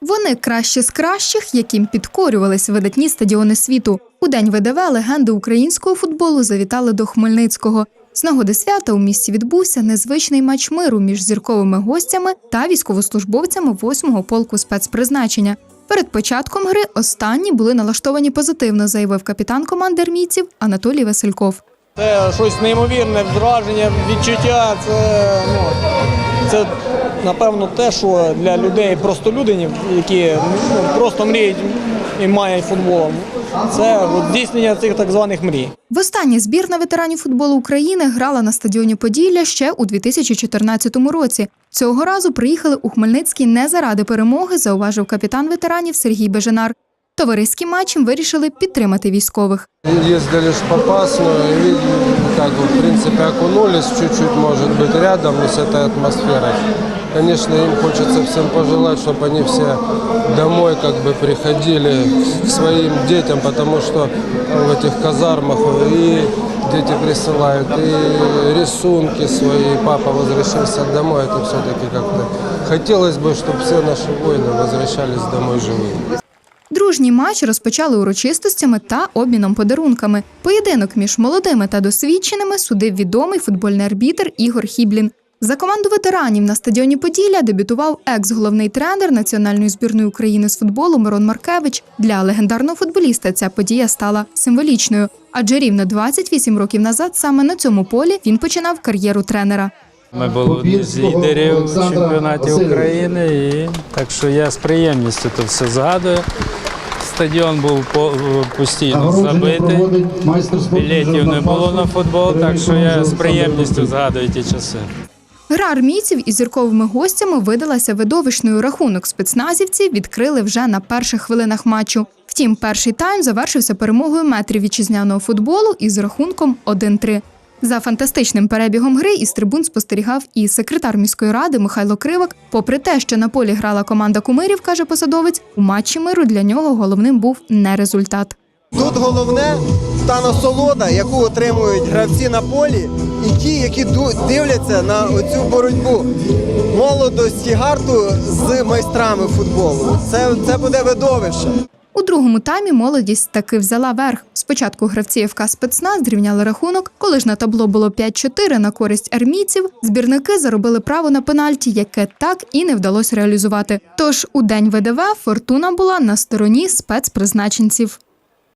Вони кращі з кращих, яким підкорювались видатні стадіони світу. У день ВДВ легенди українського футболу завітали до Хмельницького. З нагоди свята у місті відбувся незвичний матч миру між зірковими гостями та військовослужбовцями 8-го полку спецпризначення. Перед початком гри останні були налаштовані позитивно, заявив капітан команди армійців Анатолій Васильков. Це щось неймовірне враження, відчуття. Це, ну, це напевно те, що для людей, просто людинів, які ну, просто мріють і мають футболом. Це от, здійснення цих так званих мрій. Востаннє збірна ветеранів футболу України грала на стадіоні Поділля ще у 2014 році. Цього разу приїхали у Хмельницький не заради перемоги, зауважив капітан ветеранів Сергій Беженар. Товариським матчем вирішили підтримати військових. Ездили ж по принципе, окунулись чуть-чуть, может быть, рядом с этой атмосферой. Конечно, им хочется всем пожелать, чтобы они все домой как бы приходили к своим детям, потому что в этих казармах и дети присылают, и рисунки свои, папа возвращался домой, это все-таки как-то хотелось бы, чтобы все наши воины возвращались домой живыми. Дружній матч розпочали урочистостями та обміном подарунками. Поєдинок між молодими та досвідченими судив відомий футбольний арбітр Ігор Хіблін. За команду ветеранів на стадіоні Поділля дебютував екс-головний тренер національної збірної України з футболу Мирон Маркевич. Для легендарного футболіста ця подія стала символічною, адже рівно 28 років назад саме на цьому полі він починав кар'єру тренера. Ми були одні з лідерів чемпіонаті України, і так що я з приємністю то все згадую. Стадіон був по- постійно забитий, білетів не було на футбол, так що я з приємністю згадую ті часи. Гра армійців із зірковими гостями видалася видовищною. Рахунок спецназівці відкрили вже на перших хвилинах матчу. Втім, перший тайм завершився перемогою метрів вітчизняного футболу із рахунком 1-3. За фантастичним перебігом гри із трибун спостерігав і секретар міської ради Михайло Кривак. Попри те, що на полі грала команда кумирів, каже посадовець, у матчі миру для нього головним був не результат. Тут головне та насолода, яку отримують гравці на полі, і ті, які дивляться на цю боротьбу молодості гарту з майстрами футболу. Це, це буде видовище. У другому таймі молодість таки взяла верх. Спочатку гравці ФК спецназ зрівняли рахунок. Коли ж на табло було 5-4 на користь армійців, збірники заробили право на пенальті, яке так і не вдалося реалізувати. Тож у день ВДВ фортуна була на стороні спецпризначенців.